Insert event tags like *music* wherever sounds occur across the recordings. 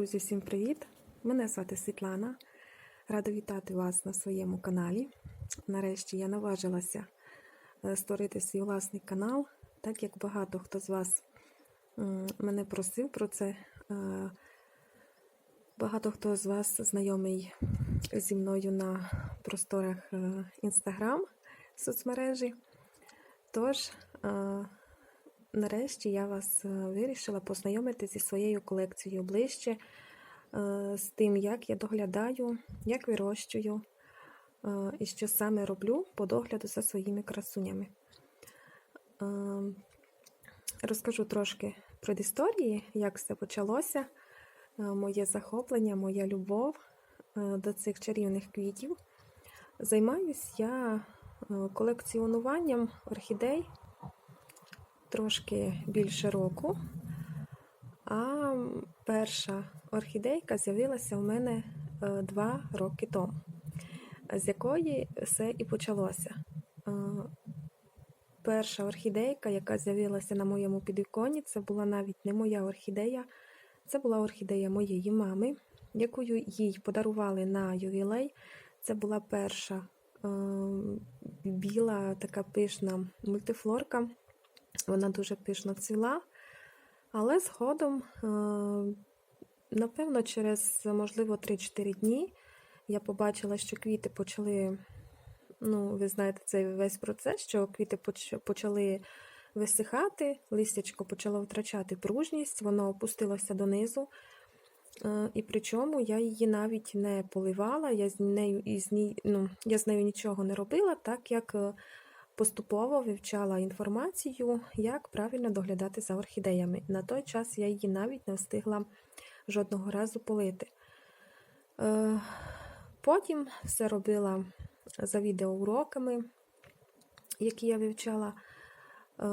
Друзі, всім привіт! Мене звати Світлана. Рада вітати вас на своєму каналі. Нарешті я наважилася е, створити свій власний канал, так як багато хто з вас мене просив про це. Е, Багато хто з вас знайомий зі мною на просторах Інстаграм соцмережі. Тож, е, нарешті я вас е, вирішила познайомити зі своєю колекцією ближче, е, з тим, як я доглядаю, як вирощую е, і що саме роблю по догляду за своїми красунями. Розкажу трошки про історії, як все почалося, моє захоплення, моя любов до цих чарівних квітів. Займаюсь я колекціонуванням орхідей трошки більше року. А перша орхідейка з'явилася у мене е, два роки тому, з якої все і почалося. Е, Перша орхідейка, яка з'явилася на моєму підвіконні, це була навіть не моя орхідея, це була орхідея моєї мами, яку їй подарували на ювілей. Це була перша е, біла, така пишна мультифлорка. Вона дуже пишно цвіла, але згодом, е, напевно, через, можливо, 3-4 дні я побачила, що квіти почали, ну, ви знаєте, цей весь процес, що квіти почали висихати, листячко почало втрачати пружність, воно опустилося донизу. Е, І причому я її навіть не поливала, я з нею із ну, я з нею нічого не робила, так як е, поступово вивчала інформацію, як правильно доглядати за орхідеями. На той час я її навіть не встигла жодного разу полити. Е, Потім все робила за відеоуроками, які я вивчала. Е,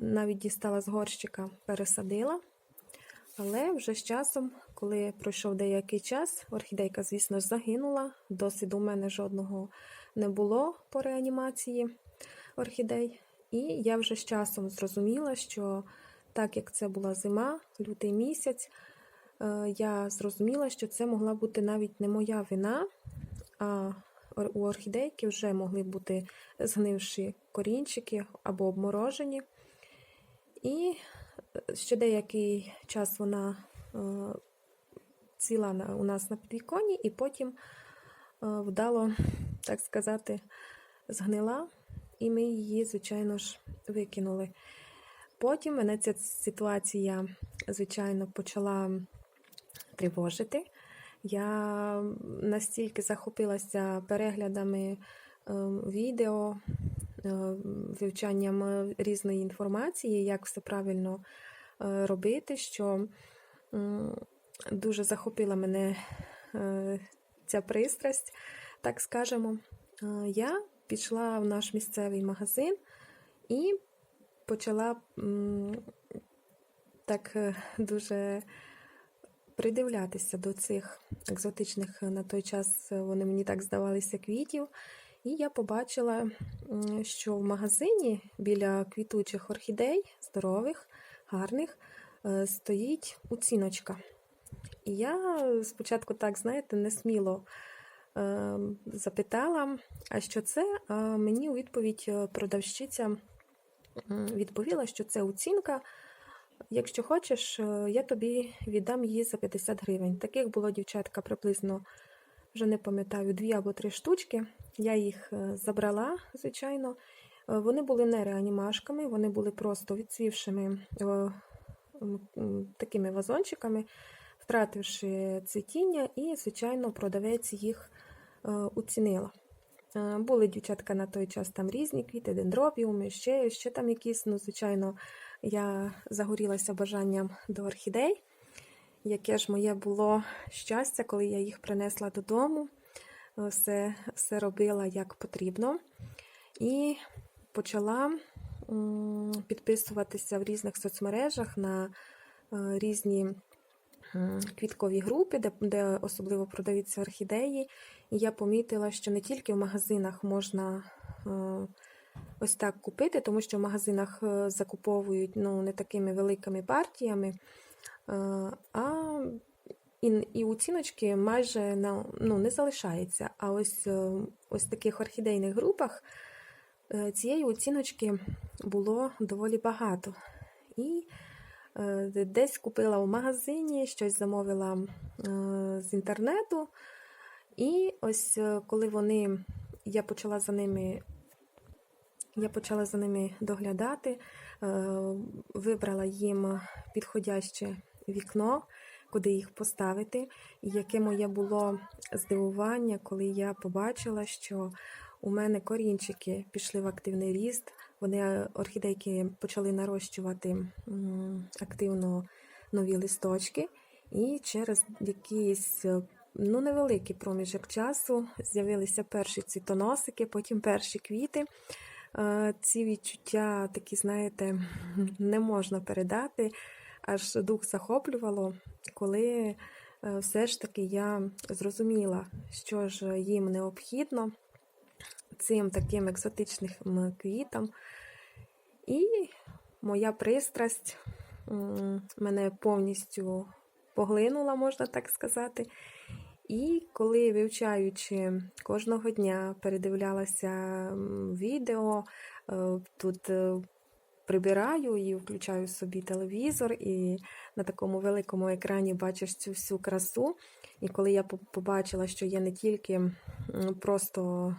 Навіть дістала з горщика, пересадила. Але вже з часом, коли пройшов деякий час, орхідейка, звісно загинула. Досвіду у мене жодного не було по реанімації орхідей. І я вже з часом зрозуміла, що так як це була зима, лютий місяць, е, я зрозуміла, що це могла бути навіть не моя вина, а у орхідейки вже могли бути згнивші корінчики або обморожені. І е, ще деякий час вона е, ціла у нас на підвіконні, і потім вдало, так сказати, згнила, і ми її, звичайно ж, викинули. Потім мене ця ситуація, звичайно, почала тривожити. Я настільки захопилася переглядами е, відео, е, вивчанням різної інформації, як все правильно е, робити, що дуже захопила мене е, ця пристрасть, так скажемо. Е, Я пішла в наш місцевий магазин і почала так е, дуже придивлятися до цих екзотичних е, на той час е, вони мені так здавалися квітів. І я побачила, що в магазині біля квітучих орхідей, здорових, гарних, стоїть оціночка. І я спочатку, так, знаєте, несміло запитала, а що це? Мені у відповідь е, продавщиця відповіла, що це оцінка. Якщо хочеш, е, я тобі віддам її за 50 гривень. Таких було дівчатка приблизно, вже не пам'ятаю, дві або три штучки. Я їх е, забрала, звичайно. Вони були не реанімашками, вони були просто м, такими вазончиками, втративши цвітіння, і, звичайно, продавець їх е, оцінила. Е, Були дівчатка на той час там різні квіти, дендробіуми, ще, ще там якісь, ну, звичайно, я загорілася бажанням до орхідей. Яке ж моє було щастя, коли я їх принесла додому, е, все, все робила як потрібно. І почала підписуватися в різних соцмережах на різні квіткові групи, де, де особливо продаються орхідеї. І я помітила, що не тільки в магазинах можна е, ось так купити, тому що в магазинах е, закуповують ну, не такими великими партіями, е, а і, і оціночки майже на, ну, не залишається. А ось ось в таких орхідейних групах цієї оціночки було доволі багато. І десь купила в магазині, щось замовила е, з інтернету. І ось е, коли вони, я почала за ними, я почала за ними доглядати, е, вибрала їм підходяще вікно, куди їх поставити. І яке моє було здивування, коли я побачила, що у мене корінчики пішли в активний ріст. Вони е, орхідейки почали нарощувати активно нові листочки, і через якийсь е, ну, невеликий проміжок часу з'явилися перші цвітоносики, потім перші квіти. Е, Ці відчуття такі, знаєте, не можна передати. Аж дух захоплювало, коли все ж таки я зрозуміла, що ж їм необхідно цим таким екзотичним квітам. І моя пристрасть мене повністю поглинула, можна так сказати. І коли вивчаючи кожного дня, передивлялася відео, е, тут е, прибираю і включаю собі телевізор, і на такому великому екрані бачиш цю всю красу. І коли я побачила, що є не тільки просто,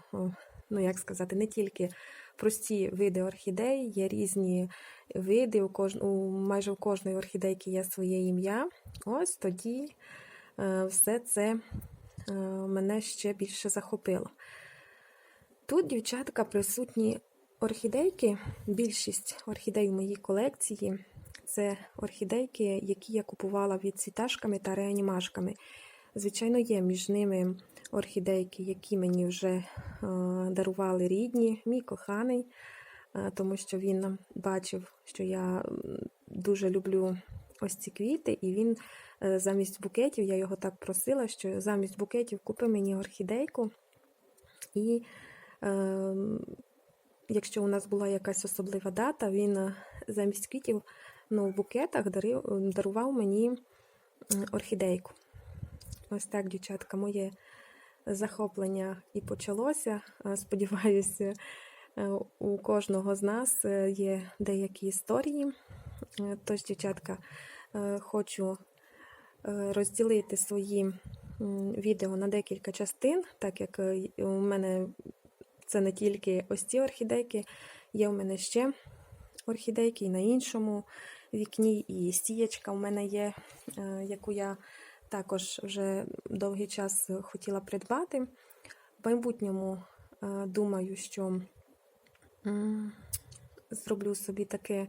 ну як сказати, не тільки прості види орхідей, є різні види, у, кож... у майже у кожної орхідейки є своє ім'я. Ось тоді е, все це е, мене ще більше захопило. Тут, дівчатка, присутні орхідейки. Більшість орхідей в моїй колекції це орхідейки, які я купувала від цвіташками та реанімашками. Звичайно, є між ними орхідейки, які мені вже е, дарували рідні, мій коханий, е, тому що він бачив, що я дуже люблю ось ці квіти, і він е, замість букетів, я його так просила, що замість букетів купи мені орхідейку. І е, якщо у нас була якась особлива дата, він замість квітів ну, в букетах дарив, дарував мені орхідейку. Ось так, дівчатка, моє захоплення і почалося. Сподіваюся, е, у кожного з нас е, є деякі історії. Е, Тож, дівчатка, хочу розділити свої відео на декілька частин, так як у мене це не тільки ось ці орхідейки, є у мене ще орхідейки і на іншому вікні, і стієчка у мене є, яку я також вже довгий час хотіла придбати. В майбутньому е, думаю, що зроблю собі таке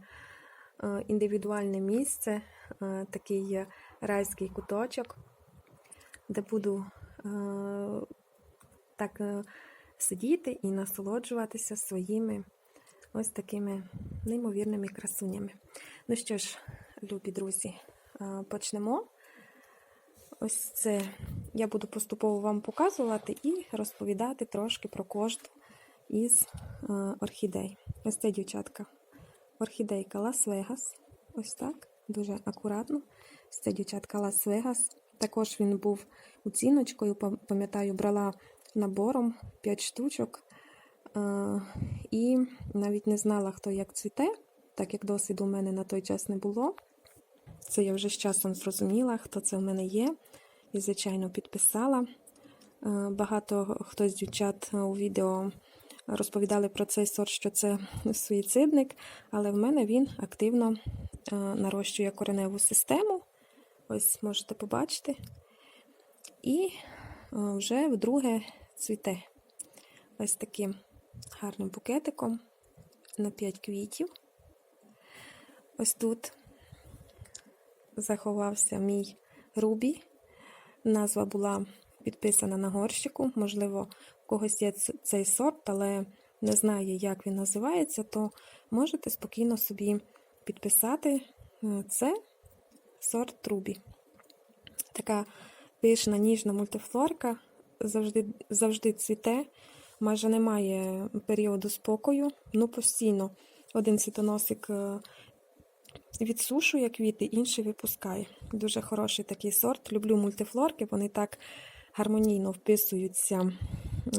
е, індивідуальне місце, е, такий райський куточок, де буду так сидіти і насолоджуватися своїми ось такими неймовірними красунями. Ну що ж, любі друзі, почнемо. Ось це я буду поступово вам показувати і розповідати трошки про кожну із е, орхідей. Ось це дівчатка. Орхідейка Лас-Вегас. Ось так, дуже акуратно. Ось це дівчатка Лас-Вегас. Також він був оціночкою, пам'ятаю, брала набором 5 штучок. Е, і навіть не знала, хто як цвіте, так як досвіду у мене на той час не було. Це я вже з часом зрозуміла, хто це в мене є. І, звичайно, підписала. Е, Багато хто з дівчат е, у відео розповідали про цей сорт, що це суїцидник, але в мене він активно е, нарощує кореневу систему. Ось можете побачити. І вже вдруге цвіте ось таким гарним букетиком на 5 квітів. Ось тут заховався мій Рубі. Назва була підписана на горщику. Можливо, у когось є цей сорт, але не знає, як він називається, то можете спокійно собі підписати. Е, Це сорт Рубі. Така пишна, ніжна мультифлорка, завжди, завжди цвіте, майже немає періоду спокою. Ну, постійно один світоносик е, відсушує квіти, інші випускає. Дуже хороший такий сорт. Люблю мультифлорки, вони так гармонійно вписуються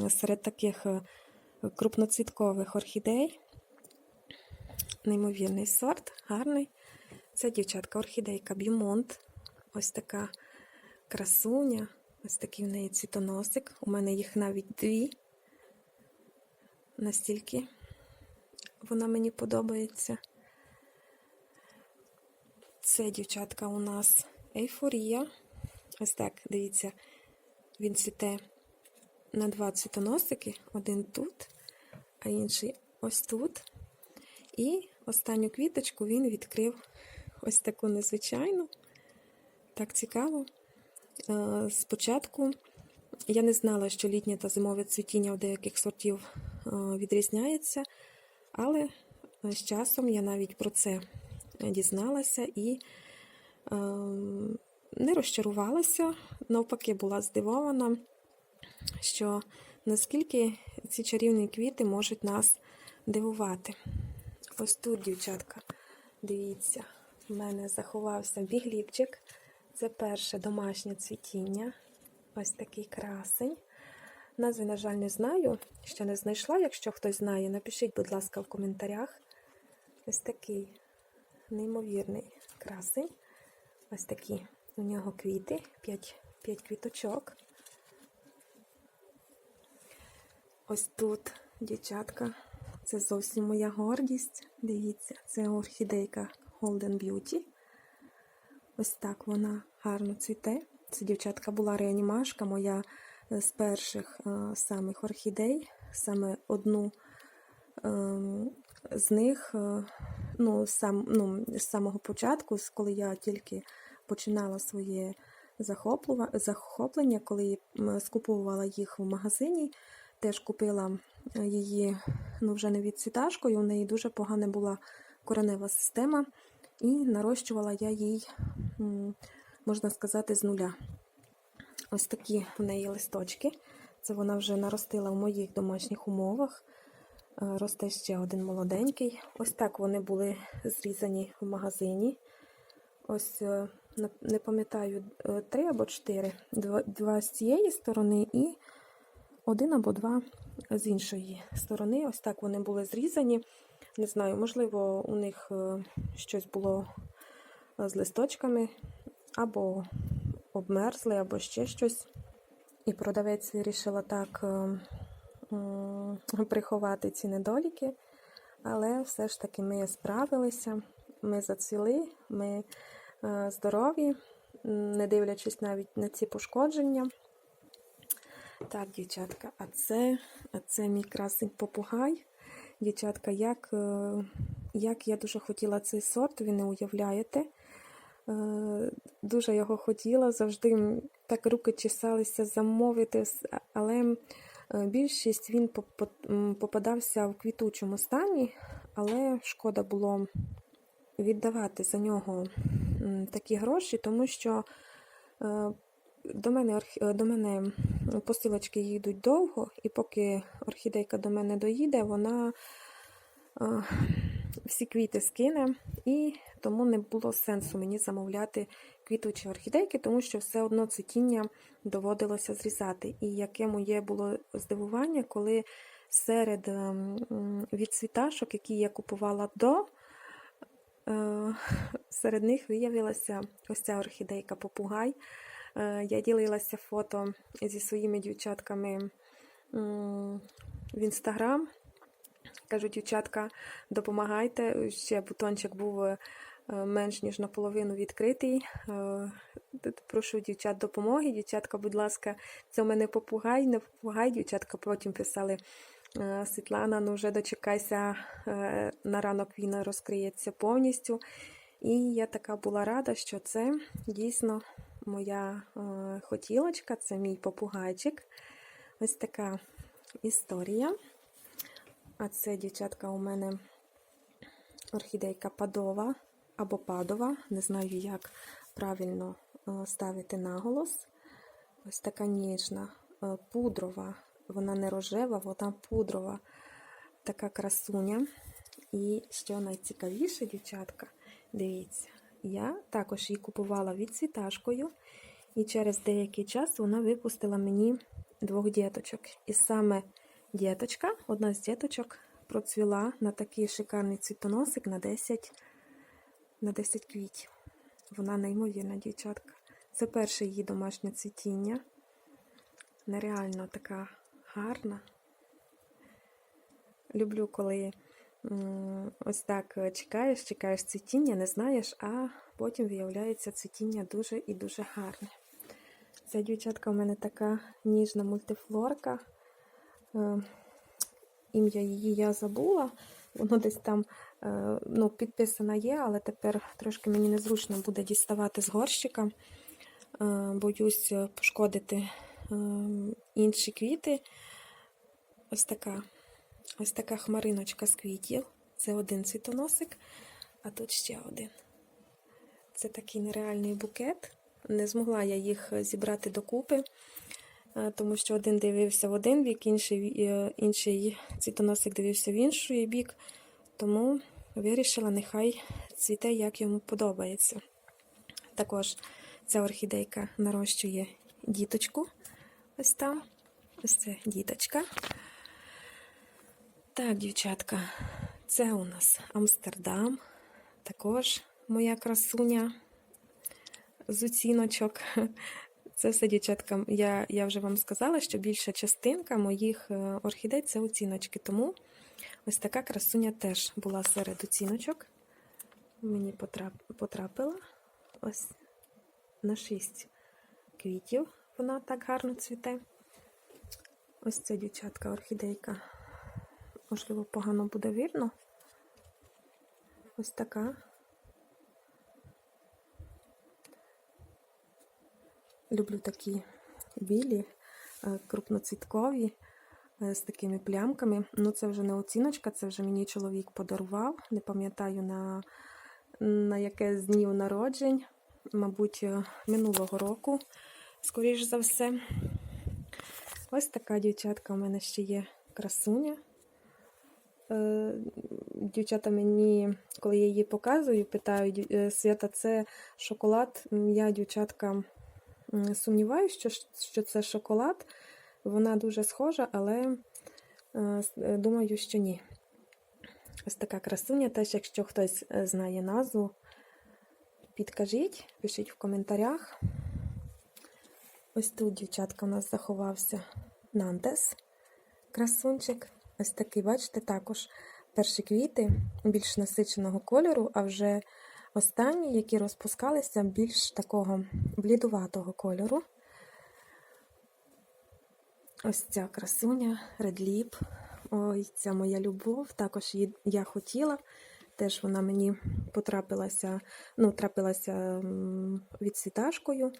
серед таких е, крупноцвіткових орхідей. Неймовірний сорт, гарний. Це дівчатка орхідейка Б'юмонт. Ось така красуня. Ось такий в неї цвітоносик. У мене їх навіть дві. Настільки вона мені подобається. Це дівчатка у нас ейфорія. Ось так, дивіться, він цвіте на два цвітоносики. Один тут, а інший ось тут. І останню квіточку він відкрив ось таку незвичайну. Так цікаво. Е, Спочатку я не знала, що літнє та зимове цвітіння у деяких сортів е, відрізняється, але з часом я навіть про це дізналася і е, не розчарувалася, навпаки, була здивована, що наскільки ці чарівні квіти можуть нас дивувати. Ось тут, дівчатка, дивіться, в мене заховався бігліпчик. Це перше домашнє цвітіння. Ось такий красень. Назви, на жаль, не знаю, ще не знайшла. Якщо хтось знає, напишіть, будь ласка, в коментарях. Ось такий неймовірний красень. Ось такі у нього квіти, 5, 5 квіточок. Ось тут, дівчатка, це зовсім моя гордість. Дивіться, це орхідейка Golden Beauty. Ось так вона гарно цвіте. Це дівчатка була реанімашка, моя е, з перших е, самих орхідей. Саме одну е, з них, е, ну, сам, ну, з самого початку, коли я тільки починала своє захоплення, коли скуповувала їх в магазині, теж купила е, її ну, вже не відцвіташкою, у неї дуже погана була коренева система, і нарощувала я їй, можна сказати, з нуля. Ось такі в неї листочки. Це вона вже наростила в моїх домашніх умовах. Е, Росте ще один молоденький. Ось так вони були зрізані в магазині. Ось е, не- пам'ятаю, е, три або чотири. Два, з цієї сторони і один або два з іншої сторони. Ось так вони були зрізані. Не знаю, можливо, у них щось було з листочками, або обмерзли, або ще щось. І продавець вирішила так е, м, приховати ці недоліки. Але все ж таки ми справилися, ми зацвіли, ми е, здорові, не дивлячись навіть на ці пошкодження. Так, дівчатка, а це, а це мій красень попугай. Дівчатка, як, е, як я дуже хотіла цей сорт, ви не уявляєте. Е, Дуже його хотіла, завжди так руки чесалися замовити, але більшість він попадався в квітучому стані, але шкода було віддавати за нього такі гроші, тому що е, до мене, е, до мене посилочки їдуть довго, і поки орхідейка до мене доїде, вона е, всі квіти скине, і тому не було сенсу мені замовляти квітучі орхідейки, тому що все одно цвітіння доводилося зрізати. І яке моє було здивування, коли серед ем, відцвіташок, які я купувала до, е, серед них виявилася ось ця орхідейка попугай. Е, Я ділилася фото зі своїми дівчатками в інстаграм. Кажу, дівчатка, допомагайте. Ще бутончик був е, менш ніж наполовину відкритий. Е, Прошу дівчат допомоги. Дівчатка, будь ласка, це у мене попугай, не попугай. Дівчатка потім писали. е, Світлана, ну вже дочекайся, е, на ранок він розкриється повністю. І я така була рада, що це дійсно моя е, хотілочка, це мій попугайчик. Ось така історія. А це, дівчатка, у мене орхідейка падова або падова. Не знаю, як правильно е, ставити наголос. Ось така ніжна, е, пудрова. Вона не рожева, вона пудрова, така красуня. І що найцікавіше, дівчатка, Дивіться, я також її купувала відцвіташкою, і через деякий час вона випустила мені двох діточок. І саме діточка, одна з діточок, процвіла на такий шикарний цвітоносик на 10, на 10 квітів. Вона неймовірна дівчатка. Це перше її домашнє цвітіння. Нереально така гарна. Люблю, коли ось так е, чекаєш, чекаєш цвітіння, не знаєш, а потім виявляється цвітіння дуже і дуже гарне. Ця дівчатка у мене така ніжна мультифлорка. Е, Ім'я її я забула. Воно десь там ну, підписана є, але тепер трошки мені незручно буде діставати з горщика. Е, Боюсь е, пошкодити е, інші квіти. Ось така. Ось така хмариночка з квітів. Це один цвітоносик, а тут ще один. Це такий нереальний букет. Не змогла я їх зібрати докупи, е, тому що один дивився в один бік, інший, е, інший цвітоносик дивився в інший бік. Тому вирішила, нехай цвіте, як йому подобається. Також ця орхідейка нарощує діточку. Ось там. Ось це діточка. Так, дівчатка, це у нас Амстердам. Також моя красуня з оціночок. *laughs* Це все, дівчатка, я, я вже вам сказала, що більша частинка моїх е, орхідей це оціночки. Тому ось така красуня теж була серед оціночок. Мені потрапила ось на 6 квітів. Вона так гарно цвіте. Ось ця дівчатка орхідейка. Можливо, погано буде видно. Ось така. Люблю такі білі, е, крупноцвіткові, з такими плямками. Ну, це вже не оціночка, це вже мені чоловік подарував. Не пам'ятаю на, на яке з днів народжень, мабуть, е, минулого року, скоріш за все. Ось така дівчатка у мене ще є красуня. Е, Дівчата мені, коли я її показую, питають, «Е, Свята, це шоколад. Я, дівчатка, сумніваюся, що, що це шоколад. Вона дуже схожа, але е, е, думаю, що ні. Ось така красуня. Теж, якщо хтось е, знає назву, підкажіть, пишіть в коментарях. Ось тут, дівчатка, у нас заховався Нантес, красунчик. Ось такий, бачите, також перші квіти більш насиченого кольору, а вже останні, які розпускалися, більш такого блідуватого кольору. Ось ця красуня, редліп. Ой, ця моя любов. Також її я хотіла. Теж вона мені потрапилася, ну, трапилася відсвіташкою.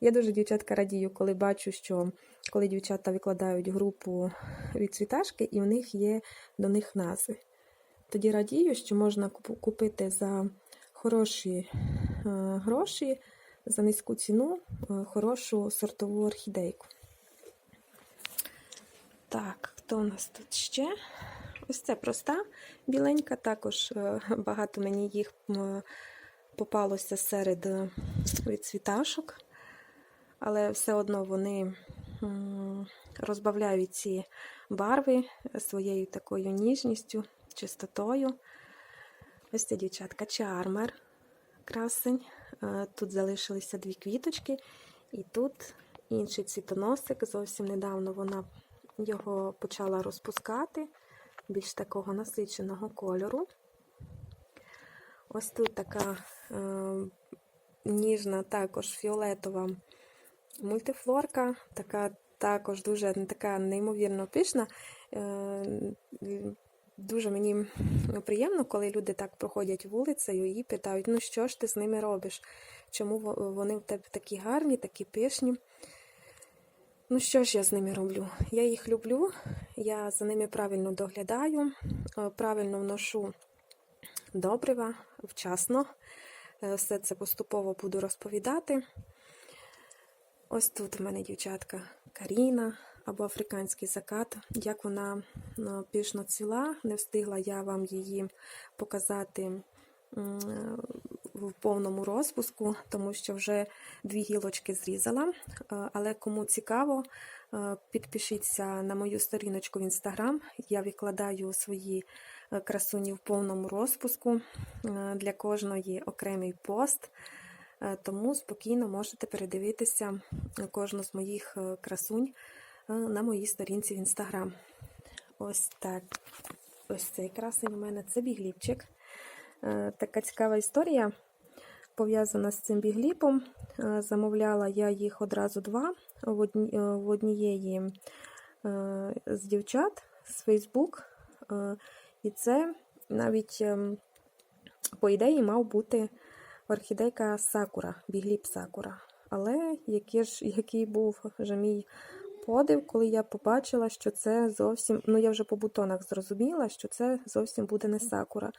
Я дуже дівчатка радію, коли бачу, що коли дівчата викладають групу відцвіташки, і в них є до них назви. Тоді радію, що можна купити за хороші е, гроші, за низьку ціну, е, хорошу сортову орхідейку. Хто у нас тут ще? Ось це проста біленька, також е, багато мені їх попалося серед е, відцвіташок але все одно вони розбавляють ці барви своєю такою ніжністю, чистотою. Ось ця дівчатка чармер, красень. Е, Тут залишилися дві квіточки, і тут інший цвітоносик. Зовсім недавно вона його почала розпускати, більш такого насиченого кольору. Ось тут така е, ніжна, також фіолетова мультифлорка, така також дуже така неймовірно пишна. Е, Дуже мені приємно, коли люди так проходять вулицею і питають, ну що ж ти з ними робиш? Чому вони в тебе такі гарні, такі пишні? Ну, що ж я з ними роблю? Я їх люблю, я за ними правильно доглядаю, е, правильно вношу добрива вчасно. Е, Все це поступово буду розповідати. Ось тут у мене дівчатка Каріна або африканський закат. Як вона пішно цвіла, не встигла я вам її показати в повному розпуску, тому що вже дві гілочки зрізала. Е, Але кому цікаво, е, підпишіться на мою сторіночку в інстаграм. Я викладаю свої е, красуні в повному розпуску. Для кожної окремий пост. Тому спокійно можете передивитися кожну з моїх красунь на моїй сторінці в інстаграм. Ось так. Ось цей красень у мене це бігліпчик. Така цікава історія пов'язана з цим бігліпом. Е, Замовляла я їх одразу два в е, однієї е, з дівчат з Фейсбук. І це навіть, по ідеї, мав бути орхідейка Сакура, бігліп Сакура. Але який, ж, який був вже мій подив, коли я побачила, що це зовсім, ну я вже по бутонах зрозуміла, що це зовсім буде не Сакура.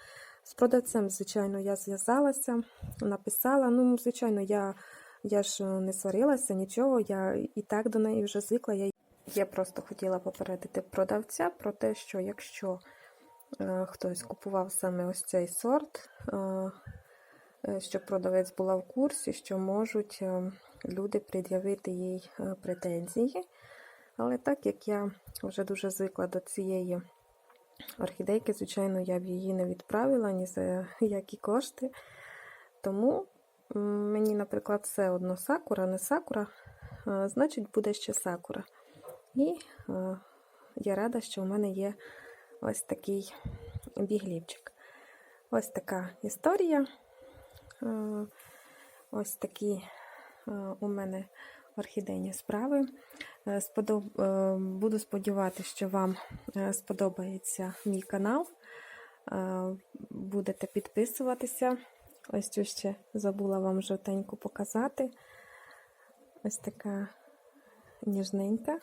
З продавцем, звичайно, я зв'язалася, написала. Ну, звичайно, я, я ж не сварилася, нічого, я і так до неї вже звикла. Я, я просто хотіла попередити продавця про те, що якщо е, хтось купував саме ось цей сорт, е, е, щоб продавець була в курсі, що можуть е, люди пред'явити їй е, претензії. Але так як я вже дуже звикла до цієї орхідейки, звичайно, я б її не відправила ні за які кошти. Тому мені, наприклад, все одно сакура, не сакура, значить, буде ще сакура. І я рада, що в мене є ось такий біглівчик. Ось така історія. Ось такі у мене орхідейні справи. Е, е, Буду сподіватися, що вам е, сподобається мій канал. Будете підписуватися. Ось цю ще забула вам жовтеньку показати. Ось така ніжненька.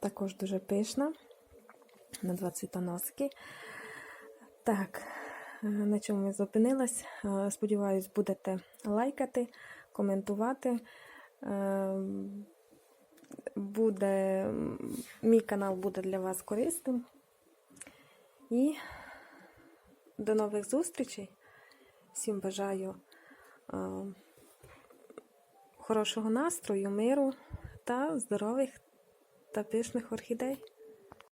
Також дуже пишна. На два цвітоноски. Так, на чому я зупинилась? Сподіваюсь, будете лайкати, коментувати. Е, Буде, мій канал буде для вас корисним. І до нових зустрічей. Всім бажаю е, хорошого настрою, миру та здорових та пишних орхідей.